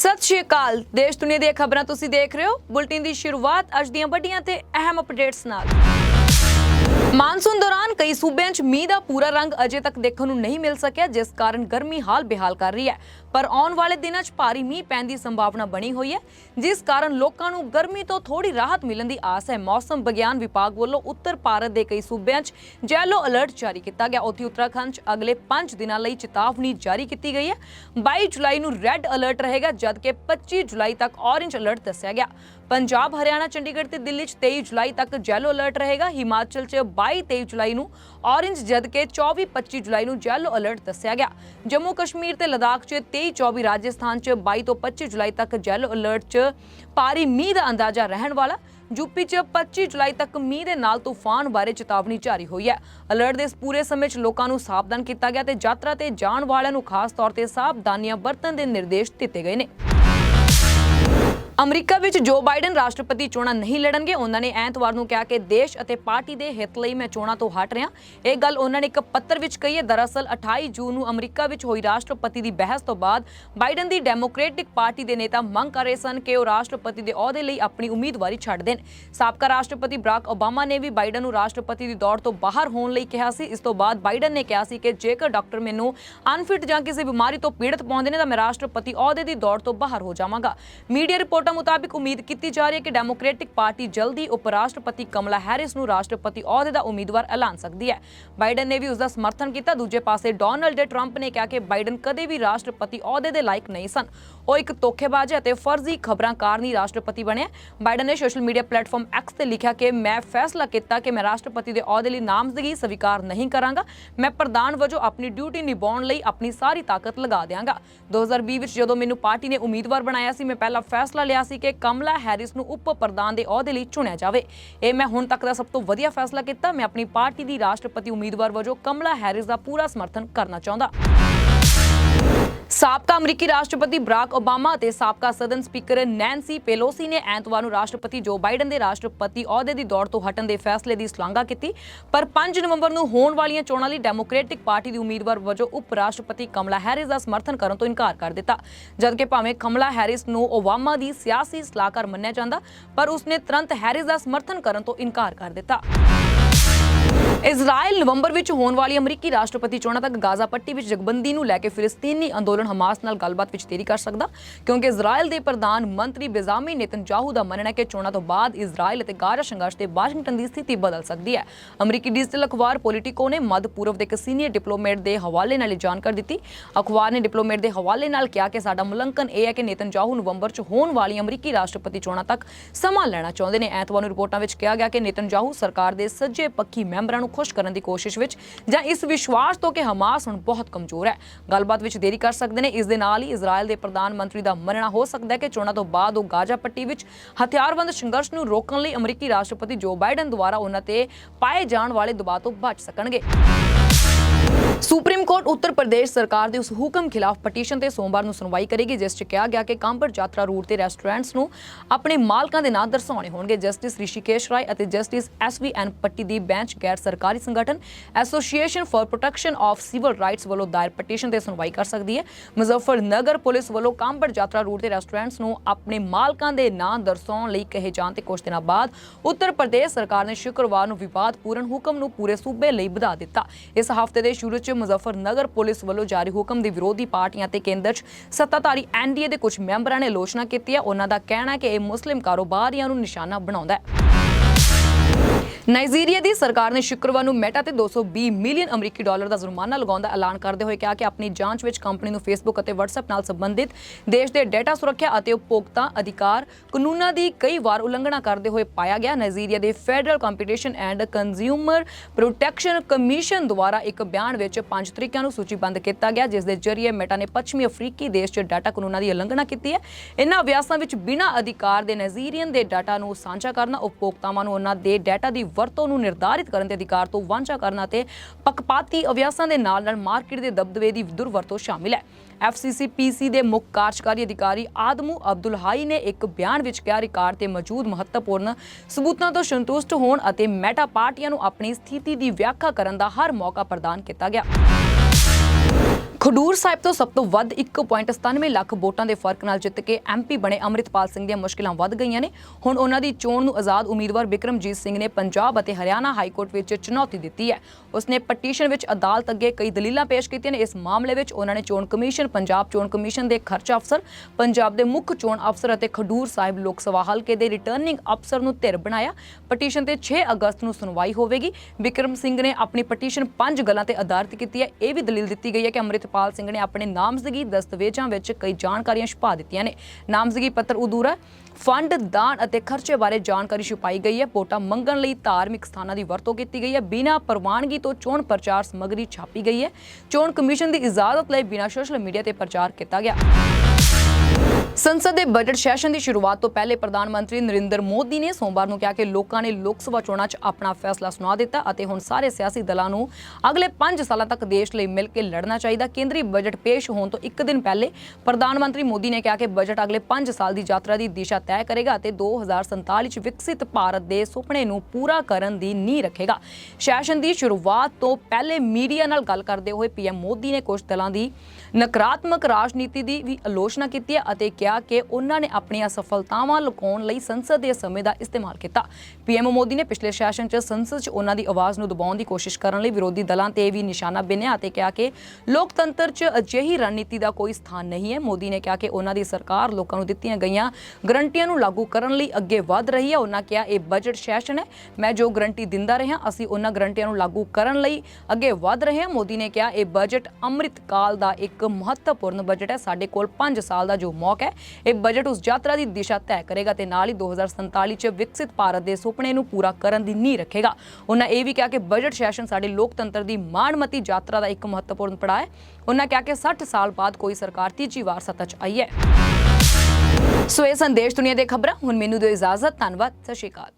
ਸਤਿ ਸ਼੍ਰੀ ਅਕਾਲ। ਦੇਸ਼ ਦੁਨੀਆ ਦੀਆਂ ਖਬਰਾਂ ਤੁਸੀਂ ਦੇਖ ਰਹੇ ਹੋ। ਬੁਲਟਿਨ ਦੀ ਸ਼ੁਰੂਆਤ ਅੱਜ ਦੀਆਂ ਵੱਡੀਆਂ ਤੇ ਅਹਿਮ ਅਪਡੇਟਸ ਨਾਲ। ਮਾਨਸੂਨ ਦੌਰਾਨ ਕਈ ਸੂਬਿਆਂ 'ਚ ਮੀਂਹ ਦਾ ਪੂਰਾ ਰੰਗ ਅਜੇ ਤੱਕ ਦੇਖਣ ਨੂੰ ਨਹੀਂ ਮਿਲ ਸਕਿਆ, ਜਿਸ ਕਾਰਨ ਗਰਮੀ ਹਾਲ ਬੇਹਾਲ ਕਰ ਰਹੀ ਹੈ। ਪਰ ਆਉਣ ਵਾਲੇ ਦਿਨਾਂ 'ਚ ਭਾਰੀ ਮੀਂਹ ਪੈਣ ਦੀ ਸੰਭਾਵਨਾ ਬਣੀ ਹੋਈ ਹੈ, ਜਿਸ ਕਾਰਨ ਲੋਕਾਂ ਨੂੰ ਗਰਮੀ ਤੋਂ ਥੋੜੀ ਰਾਹਤ ਮਿਲਣ ਦੀ ਆਸ ਹੈ। ਮੌਸਮ ਵਿਗਿਆਨ ਵਿਭਾਗ ਵੱਲੋਂ ਉੱਤਰ ਭਾਰਤ ਦੇ ਕਈ ਸੂਬਿਆਂ 'ਚ ਯੈਲੋ ਅਲਰਟ ਜਾਰੀ ਕੀਤਾ ਗਿਆ। ਉੱਥੇ ਉੱਤਰਾਖੰਡ 'ਚ ਅਗਲੇ 5 ਦਿਨਾਂ ਲਈ ਚੇਤਾਵਨੀ ਜਾਰੀ ਕੀਤੀ ਗਈ ਹੈ। 22 ਜੁਲਾਈ ਨੂੰ ਰੈੱਡ ਅਲਰਟ ਰਹੇਗਾ, ਜਦਕਿ 25 ਜੁਲਾਈ ਤੱਕ ਔਰੇਂਜ ਅਲਰਟ ਦੱਸਿਆ ਗਿਆ। ਪੰਜਾਬ, ਹਰਿਆਣਾ, ਚੰਡੀਗੜ੍ਹ ਤੇ ਦਿੱਲੀ 'ਚ 23 ਜੁਲਾਈ ਤੱਕ ਯੈਲੋ ਅਲਰਟ ਰਹੇਗਾ। ਹਿਮਾਚਲ 'ਚ 22 23 ਜੁਲਾਈ ਨੂੰ ਔਰੇਂਜ ਜਦਕਿ 24 25 ਜੁਲਾਈ ਨੂੰ ਯੈਲੋ ਅਲਰਟ ਦੱਸਿਆ ਗਿਆ। ਜੰਮੂ ਕਸ਼ਮੀਰ ਤੇ ਲਦਾਖ 'ਚ 23 24 ਰਾਜਸਥਾਨ 'ਚ 22 ਤੋਂ 25 ਜੁਲਾਈ ਤੱਕ ਯੈਲੋ ਅਲਰਟ 'ਚ ਭਾਰੀ ਮੀਂਹ ਦਾ ਅੰਦਾਜ਼ਾ ਰਹਿਣ ਵਾਲਾ। ਯੂਪੀ 'ਚ 25 ਜੁਲਾਈ ਤੱਕ ਮੀਂਹ ਦੇ ਨਾਲ ਤੂਫਾਨ ਬਾਰੇ ਚੇਤਾਵਨੀ ਜਾਰੀ ਹੋਈ ਹੈ। ਅਲਰਟ ਦੇ ਇਸ ਪੂਰੇ ਸਮੇਂ 'ਚ ਲੋਕਾਂ ਨੂੰ ਸਾਵਧਾਨ ਕੀਤਾ ਗਿਆ ਤੇ ਯਾਤਰਾ ਤੇ ਜਾਣ ਵਾਲਿਆਂ ਨੂੰ ਖਾਸ ਤੌਰ ਤੇ ਸਾਵਧਾਨੀਆਂ ਵਰਤਣ ਦੇ ਨਿਰਦੇਸ਼ ਦਿੱਤੇ ਗਏ ਨੇ। ਅਮਰੀਕਾ ਵਿੱਚ ਜੋ ਬਾਈਡਨ ਰਾਸ਼ਟਰਪਤੀ ਚੋਣਾਂ ਨਹੀਂ ਲੜਨਗੇ, ਉਹਨਾਂ ਨੇ ਐਤਵਾਰ ਨੂੰ ਕਿਹਾ ਕਿ ਦੇਸ਼ ਅਤੇ ਪਾਰਟੀ ਦੇ ਹਿੱਤ ਲਈ ਮੈਂ ਚੋਣਾਂ ਤੋਂ ਹਟ ਰਿਹਾ। ਇਹ ਗੱਲ ਉਹਨਾਂ ਨੇ ਇੱਕ ਪੱਤਰ ਵਿੱਚ ਕਹੀ ਹੈ। ਦਰਅਸਲ 28 ਜੂਨ ਨੂੰ ਅਮਰੀਕਾ ਵਿੱਚ ਹੋਈ ਰਾਸ਼ਟਰਪਤੀ ਦੀ ਬਹਿਸ ਤੋਂ ਬਾਅਦ ਬਾਈਡਨ ਦੀ ਡੈਮੋਕ੍ਰੈਟਿਕ ਪਾਰਟੀ ਦੇ ਨੇਤਾ ਮੰਗ ਕਰ ਰਹੇ ਸਨ ਕਿ ਉਹ ਰਾਸ਼ਟਰਪਤੀ ਦੇ ਅਹੁਦੇ ਲਈ ਆਪਣੀ ਉਮੀਦਵਾਰੀ ਛੱਡ ਦੇਣ। ਸਾਬਕਾ ਰਾਸ਼ਟਰਪਤੀ ਬਰਾਕ ਓਬਾਮਾ ਨੇ ਵੀ ਬਾਈਡਨ ਨੂੰ ਰਾਸ਼ਟਰਪਤੀ ਦੀ ਦੌੜ ਤੋਂ ਬਾਹਰ ਹੋਣ ਲਈ ਕਿਹਾ ਸੀ। ਇਸ ਤੋਂ ਬਾਅਦ ਬਾਈਡਨ ਨੇ ਕਿਹਾ ਸੀ ਕਿ ਜੇਕਰ ਡਾਕਟਰ ਮੈਨੂੰ ਅਨਫਿਟ ਜਾਂ ਕਿਸੇ ਬਿਮਾਰੀ ਤੋਂ ਪੀੜਤ ਪਾਉਂਦੇ ਨੇ, ਤਾਂ ਮੈਂ ਰਾਸ਼ਟਰਪਤੀ ਅਹੁਦੇ ਦੀ ਦੌੜ ਤੋਂ ਬਾਹਰ ਹੋ ਜਾਵਾਂਗਾ। ਮੀਡੀਆ ਰਿਪੋਰਟ ਮੁਤਾਬਿਕ ਉਮੀਦ ਕੀਤੀ ਜਾ ਰਹੀ ਹੈ ਕਿ ਡੈਮੋਕ੍ਰੈਟਿਕ ਪਾਰਟੀ ਜਲਦੀ ਉਪ ਰਾਸ਼ਟਰਪਤੀ ਕਮਲਾ ਹੈਰਿਸ ਨੂੰ ਰਾਸ਼ਟਰਪਤੀ ਅਹੁਦੇ ਦਾ ਉਮੀਦਵਾਰ ਐਲਾਨ ਸਕਦੀ ਹੈ। ਬਾਈਡਨ ਨੇ ਵੀ ਉਸ ਦਾ ਸਮਰਥਨ ਕੀਤਾ। ਦੂਜੇ ਪਾਸੇ ਡੋਨਲਡ ਟਰੰਪ ਨੇ ਕਿਹਾ ਕਿ ਬਾਈਡਨ ਕਦੇ ਵੀ ਰਾਸ਼ਟਰਪਤੀ ਅਹੁਦੇ ਦੇ ਲਾਇਕ ਨਹੀਂ ਸਨ। ਉਹ ਇੱਕ ਧੋਖੇਬਾਜ਼ ਅਤੇ ਫਰਜ਼ੀ ਖਬਰਾਂ ਕਾਰਨ ਹੀ ਰਾਸ਼ਟਰਪਤੀ ਬਣਿਆ ਬਾਈਡਨ ਨੇ ਸੋਸ਼ਲ ਮੀਡੀਆ ਪਲੇਟਫਾਰਮ ਐਕਸ ਤੇ ਲਿਖਿਆ ਕਿ ਮੈਂ ਫੈਸਲਾ ਕੀਤਾ ਕਿ ਮੈਂ ਰਾਸ਼ਟਰਪਤੀ ਦੇ ਅਹੁਦੇ ਲਈ ਨਾਮਜ਼ਦਗੀ ਸਵੀਕਾਰ ਨਹੀਂ ਕਰਾਂਗਾ। ਮੈਂ ਪ੍ਰਧਾਨ ਵਜੋਂ ਆਪਣੀ ਡਿਊਟੀ ਨਿਭਾਉਣ ਲਈ ਆਪਣੀ ਸਾਰੀ ਤਾਕਤ ਲਗਾ ਦਿਆਂਗਾ। 2020 ਵਿੱਚ ਜਦੋਂ ਮੈਨੂੰ ਪਾਰਟੀ ਨੇ ਉਮੀਦਵਾਰ ਬਣਾਇਆ ਸੀ, ਮੈਂ ਪਹਿਲਾ ਫੈਸਲਾ ਲਿਆ ਸੀ ਕਿ ਕਮਲਾ ਹੈਰਿਸ ਨੂੰ ਉਪ ਪ੍ਰਧਾਨ ਦੇ ਅਹੁਦੇ ਲਈ ਚੁਣਿਆ ਜਾਵੇ। ਇਹ ਮੈਂ ਹੁਣ ਤੱਕ ਦਾ ਸਭ ਤੋਂ ਵਧੀਆ ਫੈਸਲਾ ਕੀਤਾ। ਮੈਂ ਆਪਣੀ ਪਾਰਟੀ ਦੀ ਰਾਸ਼ਟਰਪਤੀ ਉਮੀਦਵਾਰ ਵਜੋਂ ਕਮਲਾ ਹੈਰਿਸ ਦਾ ਪੂਰਾ ਸਮਰਥਨ ਕਰਨਾ ਚਾਹੁੰਦਾ। ਸਾਬਕਾ ਅਮਰੀਕੀ ਰਾਸ਼ਟਰਪਤੀ ਬਰਾਕ ਓਬਾਮਾ ਅਤੇ ਸਾਬਕਾ ਸਦਨ ਸਪੀਕਰ ਨੈਂਸੀ ਪੇਲੋਸੀ ਨੇ ਐਤਵਾਰ ਨੂੰ ਰਾਸ਼ਟਰਪਤੀ ਜੋ ਬਾਈਡਨ ਦੇ ਰਾਸ਼ਟਰਪਤੀ ਅਹੁਦੇ ਦੀ ਦੌੜ ਤੋਂ ਹਟਣ ਦੇ ਫੈਸਲੇ ਦੀ ਸ਼ਲਾਘਾ ਕੀਤੀ। ਪਰ 5 ਨਵੰਬਰ ਨੂੰ ਹੋਣ ਵਾਲੀਆਂ ਚੋਣਾਂ ਲਈ ਡੈਮੋਕ੍ਰੈਟਿਕ ਪਾਰਟੀ ਦੀ ਉਮੀਦਵਾਰ ਵਜੋਂ ਉਪ ਰਾਸ਼ਟਰਪਤੀ ਕਮਲਾ ਹੈਰਿਸ ਦਾ ਸਮਰਥਨ ਕਰਨ ਤੋਂ ਇਨਕਾਰ ਕਰ ਦਿੱਤਾ। ਜਦਕਿ ਭਾਵੇਂ ਕਮਲਾ ਹੈਰਿਸ ਨੂੰ ਓਬਾਮਾ ਦੀ ਸਿਆਸੀ ਸਲਾਹਕਾਰ ਮੰਨਿਆ ਜਾਂਦਾ, ਪਰ ਉਸਨੇ ਤੁਰੰਤ ਹੈਰਿਸ ਦਾ ਸਮਰਥਨ ਕਰਨ ਤੋਂ ਇਨਕਾਰ ਕਰ ਦਿੱਤਾ। ਇਜ਼ਰਾਈਲ ਨਵੰਬਰ ਵਿੱਚ ਹੋਣ ਵਾਲੀ ਅਮਰੀਕੀ ਰਾਸ਼ਟਰਪਤੀ ਚੋਣਾਂ ਤੱਕ ਗਾਜ਼ਾ ਪੱਟੀ ਵਿੱਚ ਜਗਬੰਦੀ ਨੂੰ ਲੈ ਕੇ ਫਿਲਸਤੀਨੀ ਅੰਦੋਲਨ ਹਮਾਸ ਨਾਲ ਗੱਲਬਾਤ ਵਿੱਚ ਤੇਰੀ ਕਰ ਸਕਦਾ, ਕਿਉਂਕਿ ਇਜ਼ਰਾਈਲ ਦੇ ਪ੍ਰਧਾਨ ਮੰਤਰੀ ਬੇਜ਼ਾਮੀ ਨੇਤਨਯਾਹੂ ਦਾ ਮੰਨਣਾ ਹੈ ਕਿ ਚੋਣਾਂ ਤੋਂ ਬਾਅਦ ਇਜ਼ਰਾਈਲ ਅਤੇ ਗਾਜ਼ਾ ਸੰਘਰਸ਼ ਤੇ ਵਾਸ਼ਿੰਗਟਨ ਦੀ ਸਥਿਤੀ ਬਦਲ ਸਕਦੀ ਹੈ। ਅਮਰੀਕੀ ਡਿਜੀਟਲ ਅਖਬਾਰ ਪੋਲੀਟੀਕੋ ਨੇ ਮੱਧ ਪੂਰਬ ਦੇ ਇੱਕ ਸੀਨੀਅਰ ਡਿਪਲੋਮੇਟ ਦੇ ਹਵਾਲੇ ਨਾਲ ਇਹ ਜਾਣਕਾਰੀ ਦਿੱਤੀ। ਅਖਬਾਰ ਨੇ ਡਿਪਲੋਮੇਟ ਦੇ ਹਵਾਲੇ ਨਾਲ ਕਿਹਾ ਕਿ ਸਾਡਾ ਮੁਲੰਕਨ ਇਹ ਹੈ ਕਿ ਨੇਤਨਯਾਹੂ ਨਵੰਬਰ 'ਚ ਹੋਣ ਵਾਲੀ ਅਮਰੀਕੀ ਰਾਸ਼ਟਰਪਤੀ ਚੋਣਾਂ ਤੱਕ ਸਮਾਂ ਲੈਣਾ ਚਾਹੁੰਦੇ ਨੇ। ਐਤਵਾਰ ਨੂੰ ਰਿਪੋਰਟਾਂ ਵਿੱਚ ਕਿਹਾ ਗਿਆ ਕਿ ਨੇਤਨਯਾਹੂ ਸਰਕਾਰ ਦੇ ਸੱਜੇ ਪੱਖੀ ਮੈਂਬਰਾਂ ਨੂੰ ਖੁਸ਼ ਕਰਨ ਦੀ ਕੋਸ਼ਿਸ਼ ਵਿੱਚ ਜਾਂ ਇਸ ਵਿਸ਼ਵਾਸ ਤੋਂ ਕਿ ਹਮਾਸ ਹੁਣ ਬਹੁਤ ਕਮਜ਼ੋਰ ਹੈ। ਗੱਲਬਾਤ ਵਿੱਚ ਦੇਰੀ ਕਰ ਸਕਦੇ ਨੇ। ਇਸ ਦੇ ਨਾਲ ਹੀ ਇਜ਼ਰਾਈਲ ਦੇ ਪ੍ਰਧਾਨ ਮੰਤਰੀ ਦਾ ਮੰਨਣਾ ਹੋ ਸਕਦਾ ਹੈ ਕਿ ਚੋਣਾਂ ਤੋਂ ਬਾਅਦ ਉਹ ਗਾਜ਼ਾ ਪੱਟੀ ਵਿੱਚ ਹਥਿਆਰਬੰਦ ਸੰਘਰਸ਼ ਨੂੰ ਰੋਕਣ ਲਈ ਅਮਰੀਕੀ ਰਾਸ਼ਟਰਪਤੀ ਜੋ ਬਾਈਡਨ ਦੁਆਰਾ ਉਹਨਾਂ ਤੇ ਪਾਏ ਜਾਣ ਵਾਲੇ ਦਬਾਅ ਤੋਂ ਬਚ ਸਕਣਗੇ। ਸੁਪਰੀਮ ਕੋਰਟ ਉੱਤਰ ਪ੍ਰਦੇਸ਼ ਸਰਕਾਰ ਦੇ ਉਸ ਹੁਕਮ ਖਿਲਾਫ ਪਟੀਸ਼ਨ ਤੇ ਸੋਮਵਾਰ ਨੂੰ ਸੁਣਵਾਈ ਕਰੇਗੀ, ਜਿਸ 'ਚ ਕਿਹਾ ਗਿਆ ਕਿ ਕਾਂਬਰ ਯਾਤਰਾ ਰੂਟ ਤੇ ਰੈਸਟੋਰੈਂਟਸ ਨੂੰ ਆਪਣੇ ਮਾਲਕਾਂ ਦੇ ਨਾਂ ਦਰਸਾਉਣੇ ਹੋਣਗੇ। ਜਸਟਿਸ ਰਿਸ਼ੀਕੇਸ਼ ਰਾਏ ਅਤੇ justice S V N Bhatti ਦੀ ਬੈਂਚ ਗੈਰ ਸਰਕਾਰੀ ਸੰਗਠਨ association for protection of civil rights ਵੱਲੋਂ ਦਾਇਰ ਪਟੀਸ਼ਨ ਤੇ ਸੁਣਵਾਈ ਕਰ ਸਕਦੀ ਹੈ। ਮੁਜ਼ੱਫਰਨਗਰ ਪੁਲਿਸ ਵੱਲੋਂ ਕਾਂਬਰ ਯਾਤਰਾ ਰੂਟ ਤੇ ਰੈਸਟੋਰੈਂਟਸ ਨੂੰ ਆਪਣੇ ਮਾਲਕਾਂ ਦੇ ਨਾਂ ਦਰਸਾਉਣ ਲਈ ਕਹੇ ਜਾਣ ਤੇ ਕੁਝ ਦਿਨਾਂ ਬਾਅਦ ਉੱਤਰ ਪ੍ਰਦੇਸ਼ ਸਰਕਾਰ ਨੇ ਸ਼ੁੱਕਰਵਾਰ ਨੂੰ ਵਿਵਾਦਪੂਰਨ ਹੁਕਮ ਨੂੰ ਪੂਰੇ ਸੂਬੇ ਲਈ ਵਧਾ ਦਿੱਤਾ। ਇਸ ਹਫ਼ਤੇ ਦੇ ਸ਼ੁਰੂ 'ਚ ਮੁਜ਼ੱਫਰਨਗਰ ਪੁਲਿਸ ਵੱਲੋਂ ਜਾਰੀ ਹੁਕਮ ਦੇ ਵਿਰੋਧੀ ਪਾਰਟੀਆਂ ਤੇ ਕੇਂਦਰ 'ਚ ਸੱਤਾਧਾਰੀ ਐਨਡੀਏ ਦੇ ਕੁਝ ਮੈਂਬਰਾਂ ਨੇ ਆਲੋਚਨਾ ਕੀਤੀ ਹੈ। ਉਹਨਾਂ ਦਾ ਕਹਿਣਾ ਹੈ ਕਿ ਇਹ ਮੁਸਲਿਮ ਕਾਰੋਬਾਰੀਆਂ ਨੂੰ ਨਿਸ਼ਾਨਾ ਬਣਾਉਂਦਾ ਹੈ। ਨਾਈਜੀਰੀਆ ਦੀ ਸਰਕਾਰ ਨੇ ਸ਼ੁੱਕਰਵਾਰ ਨੂੰ ਮੈਟਾ ਤੇ 220 ਮਿਲੀਅਨ ਅਮਰੀਕੀ ਡਾਲਰ ਦਾ ਜੁਰਮਾਨਾ ਲਗਾਉਣ ਦਾ ਐਲਾਨ ਕਰਦੇ ਹੋਏ ਕਿਹਾ ਕਿ ਆਪਣੀ ਜਾਂਚ ਵਿੱਚ ਕੰਪਨੀ ਨੂੰ ਫੇਸਬੁੱਕ ਅਤੇ WhatsApp ਨਾਲ ਸੰਬੰਧਿਤ ਦੇਸ਼ ਦੇ ਡੇਟਾ ਸੁਰੱਖਿਆ ਅਤੇ ਉਪਭੋਗਤਾ ਅਧਿਕਾਰ ਕਾਨੂੰਨਾਂ ਦੀ ਕਈ ਵਾਰ ਉਲੰਘਣਾ ਕਰਦੇ ਹੋਏ ਪਾਇਆ ਗਿਆ। ਨਾਈਜੀਰੀਆ ਦੇ federal competition and consumer protection commission ਦੁਆਰਾ ਇੱਕ ਬਿਆਨ ਵਿੱਚ ਪੰਜ ਤਰੀਕਿਆਂ ਨੂੰ ਸੂਚੀਬੱਧ ਕੀਤਾ ਗਿਆ, ਜਿਸ ਦੇ ਜ਼ਰੀਏ ਮੈਟਾ ਨੇ ਪੱਛਮੀ ਅਫਰੀਕੀ ਦੇਸ਼ 'ਚ ਡਾਟਾ ਕਾਨੂੰਨਾਂ ਦੀ ਉਲੰਘਣਾ ਕੀਤੀ ਹੈ। ਇਹਨਾਂ ਅਭਿਆਸਾਂ ਵਿੱਚ ਬਿਨਾਂ ਅਧਿਕਾਰ ਦੇ ਨਾਈਜੀਰੀਅਨ ਦੇ ਡਾਟਾ ਨੂੰ ਸਾਂਝਾ ਕਰਨਾ, ਉਪਭੋਗਤਾਵਾਂ ਨੂੰ ਉਹਨਾਂ ਦੇ ਡਾਟਾ ਦੀ ਵਰਤੋਂ ਨੂੰ ਨਿਰਧਾਰਿਤ ਕਰਨ ਦੇ ਅਧਿਕਾਰ ਤੋਂ ਵਾਂਝਾ ਕਰਨਾ ਤੇ ਪੱਖਪਾਤੀ ਅਭਿਆਸਾਂ ਦੇ ਨਾਲ ਨਾਲ ਮਾਰਕੀਟ ਦੇ ਦਬਦਬੇ ਦੀ ਦੁਰਵਰਤੋਂ ਸ਼ਾਮਿਲ ਹੈ। ਐਫਸੀਸੀਪੀਸੀ ਦੇ ਮੁੱਖ ਕਾਰਜਕਾਰੀ ਅਧਿਕਾਰੀ ਆਦਮੂ ਅਬਦੁਲ ਹਾਈ ਨੇ ਇੱਕ ਬਿਆਨ ਵਿੱਚ ਕਿਹਾ, ਰਿਕਾਰਡ ਤੇ ਮੌਜੂਦ ਮਹੱਤਵਪੂਰਨ ਸਬੂਤਾਂ ਤੋਂ ਸੰਤੁਸ਼ਟ ਹੋਣ ਅਤੇ ਮੈਟਾ ਪਾਰਟੀਆਂ ਨੂੰ ਆਪਣੀ ਸਥਿਤੀ ਦੀ ਵਿਆਖਿਆ ਕਰਨ ਦਾ ਹਰ ਮੌਕਾ ਪ੍ਰਦਾਨ ਕੀਤਾ ਗਿਆ। ਖਡੂਰ ਸਾਹਿਬ ਤੋਂ ਸਭ ਤੋਂ ਵੱਧ 1.97 ਲੱਖ ਵੋਟਾਂ ਦੇ ਫ਼ਰਕ ਨਾਲ ਜਿੱਤ ਕੇ ਐਮਪੀ ਬਣੇ ਅੰਮ੍ਰਿਤਪਾਲ ਸਿੰਘ ਦੀਆਂ ਮੁਸ਼ਕਲਾਂ ਵੱਧ ਗਈਆਂ ਨੇ। ਹੁਣ ਉਹਨਾਂ ਦੀ ਚੋਣ ਨੂੰ ਆਜ਼ਾਦ ਉਮੀਦਵਾਰ ਬਿਕਰਮਜੀਤ ਸਿੰਘ ਨੇ ਪੰਜਾਬ ਅਤੇ ਹਰਿਆਣਾ ਹਾਈ ਕੋਰਟ ਵਿੱਚ ਚੁਣੌਤੀ ਦਿੱਤੀ ਹੈ। ਉਸਨੇ ਪਟੀਸ਼ਨ ਵਿੱਚ ਅਦਾਲਤ ਅੱਗੇ ਕਈ ਦਲੀਲਾਂ ਪੇਸ਼ ਕੀਤੀਆਂ ਨੇ। ਇਸ ਮਾਮਲੇ ਵਿੱਚ ਉਹਨਾਂ ਨੇ ਚੋਣ ਕਮਿਸ਼ਨ, ਪੰਜਾਬ ਚੋਣ ਕਮਿਸ਼ਨ ਦੇ ਖਰਚਾ ਅਫਸਰ, ਪੰਜਾਬ ਦੇ ਮੁੱਖ ਚੋਣ ਅਫਸਰ ਅਤੇ ਖਡੂਰ ਸਾਹਿਬ ਲੋਕ ਸਭਾ ਹਲਕੇ ਦੇ ਰਿਟਰਨਿੰਗ ਅਫਸਰ ਨੂੰ ਧਿਰ ਬਣਾਇਆ। ਪਟੀਸ਼ਨ ਤੇ 6 ਅਗਸਤ ਨੂੰ ਸੁਣਵਾਈ ਹੋਵੇਗੀ। ਬਿਕਰਮ ਸਿੰਘ ਨੇ ਆਪਣੀ ਪਟੀਸ਼ਨ ਪੰਜ ਗੱਲਾਂ ਤੇ ਆਧਾਰਿਤ ਕੀਤੀ ਹੈ। ਇਹ ਵੀ ਦਲੀਲ ਦਿੱਤੀ ਗਈ ਹੈ ਕਿ ਅੰਮ੍ਰਿਤਪਾਲ ਸਿੰਘ ਨੇ ਆਪਣੇ ਨਾਮਜ਼ਦਗੀ ਦਸਤਾਵੇਜ਼ਾਂ ਵਿੱਚ ਕਈ ਜਾਣਕਾਰੀਆਂ ਛੁਪਾ ਦਿੱਤੀਆਂ ਨੇ। ਨਾਮਜ਼ਦਗੀ ਪੱਤਰ ਉਦੂਰਾ ਫੰਡ, ਦਾਨ ਅਤੇ ਖਰਚੇ ਬਾਰੇ ਜਾਣਕਾਰੀ ਛੁਪਾਈ ਗਈ ਹੈ। ਵੋਟਾਂ ਮੰਗਣ ਲਈ ਧਾਰਮਿਕ ਸਥਾਨਾਂ ਦੀ ਵਰਤੋਂ ਕੀਤੀ ਗਈ ਹੈ। ਬਿਨਾਂ ਪ੍ਰਵਾਨਗੀ ਤੋਂ ਚੋਣ ਪ੍ਰਚਾਰ ਸਮੱਗਰੀ ਛਾਪੀ ਗਈ ਹੈ। ਚੋਣ ਕਮਿਸ਼ਨ ਦੀ ਇਜਾਜ਼ਤ ਲਈ ਬਿਨਾਂ ਸੋਸ਼ਲ ਮੀਡੀਆ ਤੇ ਪ੍ਰਚਾਰ ਕੀਤਾ ਗਿਆ। ਸੰਸਦ ਦੇ ਬਜਟ ਸੈਸ਼ਨ ਦੀ ਸ਼ੁਰੂਆਤ ਤੋਂ ਪਹਿਲੇ ਪ੍ਰਧਾਨ ਮੰਤਰੀ ਨਰਿੰਦਰ ਮੋਦੀ ਨੇ ਸੋਮਵਾਰ ਨੂੰ ਕਿਹਾ ਕਿ ਲੋਕਾਂ ਨੇ ਲੋਕ ਸਭਾ ਚੋਣਾਂ 'ਚ ਆਪਣਾ ਫੈਸਲਾ ਸੁਣਾ ਦਿੱਤਾ ਅਤੇ ਹੁਣ ਸਾਰੇ ਸਿਆਸੀ ਦਲਾਂ ਨੂੰ ਅਗਲੇ 5 ਸਾਲਾਂ ਤੱਕ ਦੇਸ਼ ਲਈ ਮਿਲ ਕੇ ਲੜਨਾ ਚਾਹੀਦਾ। ਕੇਂਦਰੀ ਬਜਟ ਪੇਸ਼ ਹੋਣ ਤੋਂ ਇੱਕ ਦਿਨ ਪਹਿਲੇ ਪ੍ਰਧਾਨ ਮੰਤਰੀ ਮੋਦੀ ਨੇ ਕਿਹਾ ਕਿ ਬਜਟ ਅਗਲੇ 5 ਸਾਲ ਦੀ ਯਾਤਰਾ ਦੀ ਦਿਸ਼ਾ ਤੈਅ ਕਰੇਗਾ ਅਤੇ 2047 'ਚ ਵਿਕਸਿਤ ਭਾਰਤ ਦੇ ਸੁਪਨੇ ਨੂੰ ਪੂਰਾ ਕਰਨ ਦੀ ਨੀਂਹ ਰੱਖੇਗਾ। ਸੈਸ਼ਨ ਦੀ ਸ਼ੁਰੂਆਤ ਤੋਂ ਪਹਿਲੇ ਮੀਡੀਆ ਨਾਲ ਗੱਲ ਕਰਦੇ ਹੋਏ ਪੀਐਮ ਮੋਦੀ ਨੇ ਕੁਝ ਦਲਾਂ ਦੀ ਨਕਾਰਾਤਮਕ ਰਾਜਨੀਤੀ ਦੀ ਵੀ ਆਲੋਚਨਾ ਕੀਤੀ ਹੈ ਅਤੇ ਕਿਹਾ ਕਿ ਉਹਨਾਂ ਨੇ ਆਪਣੀਆਂ ਸਫਲਤਾਵਾਂ ਲੁਕਾਉਣ ਲਈ ਸੰਸਦ ਦੇ ਸਮੇਂ ਦਾ ਇਸਤੇਮਾਲ ਕੀਤਾ। ਪੀਐਮ ਮੋਦੀ ਨੇ ਪਿਛਲੇ ਸੈਸ਼ਨ 'ਚ ਸੰਸਦ 'ਚ ਉਹਨਾਂ ਦੀ ਆਵਾਜ਼ ਨੂੰ ਦਬਾਉਣ ਦੀ ਕੋਸ਼ਿਸ਼ ਕਰਨ ਲਈ ਵਿਰੋਧੀ ਦਲਾਂ ਤੇ ਵੀ ਨਿਸ਼ਾਨਾ ਬਿੰਨਿਆ ਅਤੇ ਕਿਹਾ ਕਿ ਲੋਕਤੰਤਰ 'ਚ ਅਜਿਹੀ ਰਣਨੀਤੀ ਦਾ ਕੋਈ ਸਥਾਨ ਨਹੀਂ ਹੈ। ਮੋਦੀ ਨੇ ਕਿਹਾ ਕਿ ਉਹਨਾਂ ਦੀ ਸਰਕਾਰ ਲੋਕਾਂ ਨੂੰ ਦਿੱਤੀਆਂ ਗਈਆਂ ਗਰੰਟੀਆਂ ਨੂੰ ਲਾਗੂ ਕਰਨ ਲਈ ਅੱਗੇ ਵਧ ਰਹੀ ਹੈ। ਉਹਨਾਂ ਕਿਹਾ, ਇਹ ਬਜਟ ਸੈਸ਼ਨ ਹੈ। ਮੈਂ ਜੋ ਗਰੰਟੀ ਦਿੰਦਾ ਰਿਹਾ, ਅਸੀਂ ਉਹਨਾਂ ਗਰੰਟੀਆਂ ਨੂੰ ਲਾਗੂ ਕਰਨ ਲਈ ਅੱਗੇ ਵਧ ਰਹੇ ਹਾਂ। ਮੋਦੀ ਨੇ ਕਿਹਾ, ਇਹ ਬਜਟ ਅੰਮ੍ਰਿਤ ਕਾਲ ਦਾ ਇੱਕ ਮਹੱਤਵਪੂਰਨ ਬਜਟ ਹੈ। ਸਾਡੇ ਕੋਲ 5 ਸਾਲ ਦਾ ਜੋ ਮੌਕਾ ਹੈ ਇਹ ਬਜਟ ਉਸ ਯਾਤਰਾ ਦੀ ਦਿਸ਼ਾ ਤੈਅ ਕਰੇਗਾ ਤੇ ਨਾਲ ਹੀ 2047 ਚ ਵਿਕਸਿਤ ਭਾਰਤ ਦੇ ਸੁਪਨੇ ਨੂੰ ਪੂਰਾ ਕਰਨ ਦੀ ਨੀਂਹ ਰੱਖੇਗਾ। ਉਹਨਾਂ ਇਹ ਵੀ ਕਿਹਾ ਕਿ ਬਜਟ ਸੈਸ਼ਨ ਸਾਡੇ ਲੋਕਤੰਤਰ ਦੀ ਮਾਣਮਤੀ ਯਾਤਰਾ ਦਾ ਇੱਕ ਮਹੱਤਵਪੂਰਨ ਪੜਾਅ ਹੈ। ਉਹਨਾਂ ਕਿਹਾ ਕਿ 60 ਸਾਲ ਬਾਅਦ ਕੋਈ ਸਰਕਾਰ ਤੀਜੀ ਵਾਰ ਸੱਤਾ 'ਚ ਆਈ ਹੈ। ਸੋ ਇਹ ਸੰਦੇਸ਼ ਦੁਨੀਆ ਦੇ ਖਬਰਾਂ, ਹੁਣ ਮੈਨੂੰ ਦਿਓ ਇਜਾਜ਼ਤ, ਧੰਨਵਾਦ, ਸਤਿ ਸ਼੍ਰੀ ਅਕਾਲ।